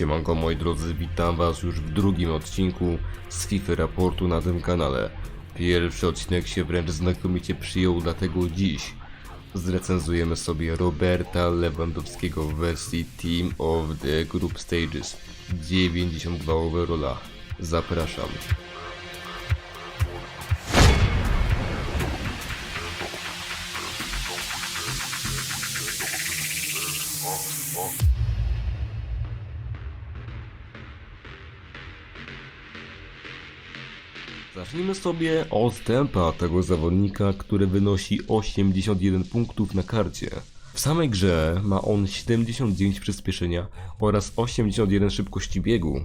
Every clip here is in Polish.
Siemanko moi drodzy, witam was już w drugim odcinku z FIFA raportu na tym kanale. Pierwszy odcinek się wręcz znakomicie przyjął, dlatego dziś zrecenzujemy sobie Roberta Lewandowskiego w wersji Team of the Group Stages 92 overalla. Zapraszam. Zacznijmy sobie od tempa tego zawodnika, który wynosi 81 punktów na karcie. W samej grze ma on 79 przyspieszenia oraz 81 szybkości biegu.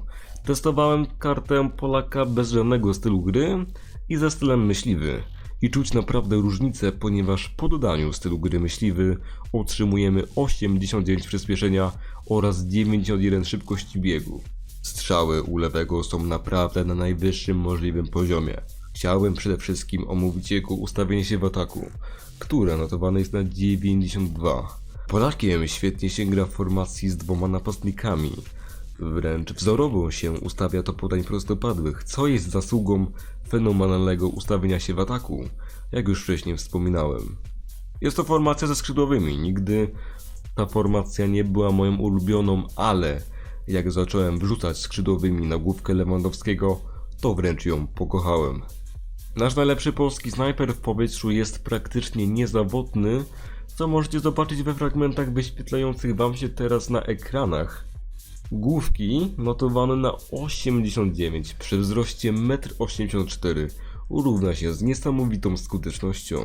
Testowałem kartę Polaka bez żadnego stylu gry i ze stylem myśliwy. I czuć naprawdę różnicę, ponieważ po dodaniu stylu gry myśliwy otrzymujemy 89 przyspieszenia oraz 91 szybkości biegu. Strzały u lewego są naprawdę na najwyższym możliwym poziomie. Chciałem przede wszystkim omówić jego ustawienie się w ataku, które notowane jest na 92. Polakiem świetnie się gra w formacji z dwoma napastnikami. Wręcz wzorowo się ustawia to podań prostopadłych, co jest zasługą fenomenalnego ustawienia się w ataku, jak już wcześniej wspominałem. Jest to formacja ze skrzydłowymi. Nigdy ta formacja nie była moją ulubioną, ale jak zacząłem wrzucać skrzydłowymi na główkę Lewandowskiego, to wręcz ją pokochałem. Nasz najlepszy polski snajper w powietrzu jest praktycznie niezawodny, co możecie zobaczyć we fragmentach wyświetlających wam się teraz na ekranach. Główki notowane na 89 przy wzroście 1,84 m równa się z niesamowitą skutecznością.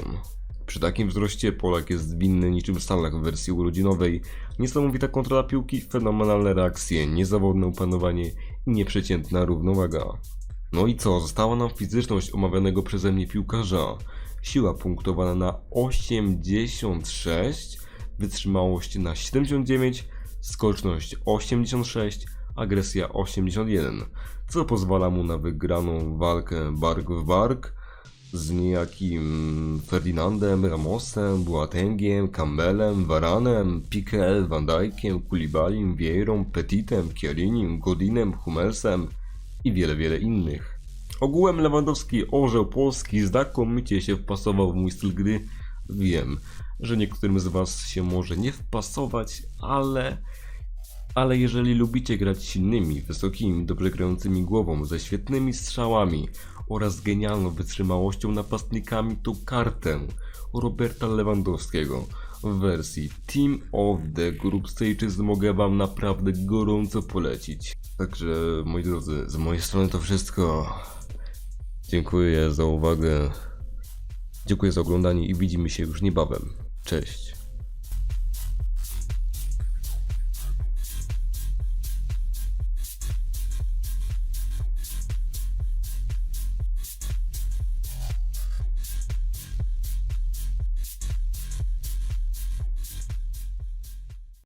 Przy takim wzroście Polak jest winny niczym Salah w wersji urodzinowej. Niesamowita kontrola piłki, fenomenalne reakcje, niezawodne opanowanie i nieprzeciętna równowaga. No i co? Została nam fizyczność omawianego przeze mnie piłkarza. Siła punktowana na 86, wytrzymałość na 79, skoczność 86, agresja 81, co pozwala mu na wygraną walkę bark w bark z niejakim Ferdinandem, Ramosem, Boatengiem, Campbellem, Varanem, Piquel, Van Dijkiem, Kulibalim, Vieirą, Petitem, Chiarinim, Godinem, Hummelsem i wiele, wiele innych. Ogółem Lewandowski orzeł polski znakomicie się wpasował w mój styl gry. Wiem, że niektórym z was się może nie wpasować, ale ale jeżeli lubicie grać silnymi, wysokimi, dobrze grającymi głową, ze świetnymi strzałami oraz genialną wytrzymałością napastnikami, to kartę Roberta Lewandowskiego w wersji Team of the Group Stages mogę wam naprawdę gorąco polecić. Także moi drodzy, z mojej strony to wszystko. Dziękuję za uwagę. Dziękuję za oglądanie i widzimy się już niebawem. Cześć.